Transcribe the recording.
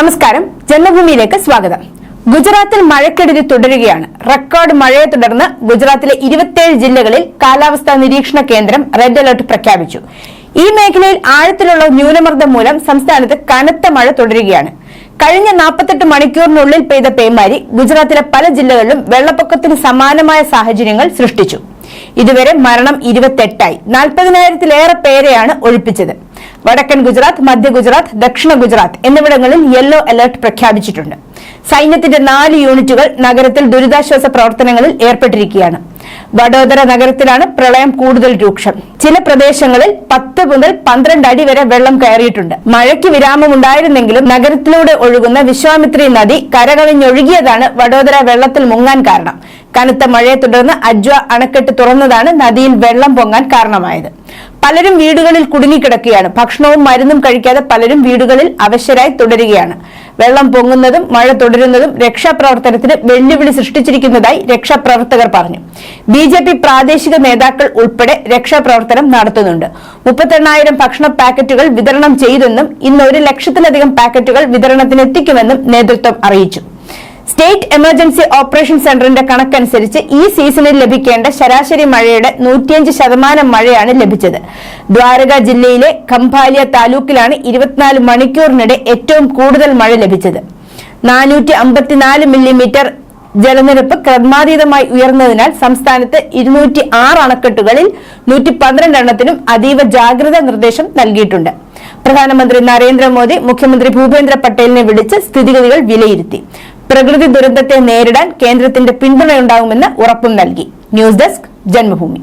നമസ്കാരം. ജന്മഭൂമിയിലേക്ക് സ്വാഗതം. ഗുജറാത്തിൽ മഴക്കെടുതി തുടരുകയാണ്. റെക്കോർഡ് മഴയെ തുടർന്ന് ഗുജറാത്തിലെ ഇരുപത്തിയേഴ് ജില്ലകളിൽ കാലാവസ്ഥാ നിരീക്ഷണ കേന്ദ്രം റെഡ് അലർട്ട് പ്രഖ്യാപിച്ചു. ഈ മേഖലയിൽ ആഴത്തിലുള്ള ന്യൂനമർദ്ദം മൂലം സംസ്ഥാനത്ത് കനത്ത മഴ തുടരുകയാണ്. കഴിഞ്ഞ നാൽപ്പത്തെട്ട് മണിക്കൂറിനുള്ളിൽ പെയ്ത പേമാരി ഗുജറാത്തിലെ പല ജില്ലകളിലും വെള്ളപ്പൊക്കത്തിന് സമാനമായ സാഹചര്യങ്ങൾ സൃഷ്ടിച്ചു. ഇതുവരെ മരണം ഇരുപത്തെട്ടായി നാൽപ്പതിനായിരത്തിലേറെ പേരെയാണ് ഒഴിപ്പിച്ചത്. വടക്കൻ ഗുജറാത്ത് മധ്യ ഗുജറാത്ത് ദക്ഷിണ ഗുജറാത്ത് എന്നിവിടങ്ങളിൽ യെല്ലോ അലർട്ട് പ്രഖ്യാപിച്ചിട്ടുണ്ട്. സൈന്യത്തിന്റെ നാല് യൂണിറ്റുകൾ നഗരത്തിൽ ദുരിതാശ്വാസ പ്രവർത്തനങ്ങളിൽ ഏർപ്പെട്ടിരിക്കുകയാണ്. വഡോദര നഗരത്തിലാണ് പ്രളയം കൂടുതൽ രൂക്ഷം. ചില പ്രദേശങ്ങളിൽ പത്ത് മുതൽ പന്ത്രണ്ട് അടി വരെ വെള്ളം കയറിയിട്ടുണ്ട്. മഴയ്ക്ക് വിരാമമുണ്ടായിരുന്നെങ്കിലും നഗരത്തിലൂടെ ഒഴുകുന്ന വിശ്വാമിത്രി നദി കരകവിഞ്ഞൊഴുകിയതാണ് വഡോദര വെള്ളത്തിൽ മുങ്ങാൻ കാരണം. കനത്ത മഴയെ തുടർന്ന് അജ്വ അണക്കെട്ട് തുറന്നതാണ് നദിയിൽ വെള്ളം പൊങ്ങാൻ കാരണമായത്. പലരും വീടുകളിൽ കുടുങ്ങിക്കിടക്കുകയാണ്. ഭക്ഷണവും മരുന്നും കഴിക്കാതെ പലരും വീടുകളിൽ അവശരായി തുടരുകയാണ്. വെള്ളം പൊങ്ങുന്നതും മഴ തുടരുന്നതും രക്ഷാപ്രവർത്തനത്തിന് വെല്ലുവിളി സൃഷ്ടിച്ചിരിക്കുന്നതായി രക്ഷാപ്രവർത്തകർ പറഞ്ഞു. ബി ജെ പി പ്രാദേശിക നേതാക്കൾ ഉൾപ്പെടെ രക്ഷാപ്രവർത്തനം നടത്തുന്നുണ്ട്. മുപ്പത്തെണ്ണായിരം ഭക്ഷണ പാക്കറ്റുകൾ വിതരണം ചെയ്തെന്നും ഇന്ന് ഒരു ലക്ഷത്തിലധികം പാക്കറ്റുകൾ വിതരണത്തിനെത്തിക്കുമെന്നും നേതൃത്വം അറിയിച്ചു. സ്റ്റേറ്റ് എമർജൻസി ഓപ്പറേഷൻ സെന്ററിന്റെ കണക്കനുസരിച്ച് ഈ സീസണിൽ ലഭിക്കേണ്ട ശരാശരി മഴയുടെ നൂറ്റിയഞ്ച് ശതമാനം മഴയാണ് ലഭിച്ചത്. ദ്വാരക ജില്ലയിലെ കംഭാലിയ താലൂക്കിലാണ് ഇരുപത്തിനാല് മണിക്കൂറിനിടെ ഏറ്റവും കൂടുതൽ മഴ ലഭിച്ചത്. നാനൂറ്റി അമ്പത്തിനാല് മില്ലിമീറ്റർ ജലനിരപ്പ് ക്രമാതീതമായി ഉയർന്നതിനാൽ സംസ്ഥാനത്ത് ഇരുന്നൂറ്റി ആറ് അണക്കെട്ടുകളിൽ നൂറ്റി പന്ത്രണ്ട് എണ്ണത്തിനും അതീവ ജാഗ്രതാ നിർദ്ദേശം നൽകിയിട്ടുണ്ട്. പ്രധാനമന്ത്രി നരേന്ദ്രമോദി മുഖ്യമന്ത്രി ഭൂപേന്ദ്ര പട്ടേലിനെ വിളിച്ച് സ്ഥിതിഗതികൾ വിലയിരുത്തി. പ്രകൃതി ദുരന്തത്തെ നേരിടാൻ കേന്ദ്രത്തിന്റെ പിന്തുണയുണ്ടാകുമെന്ന് ഉറപ്പും നൽകി. News desk Janmabhumi.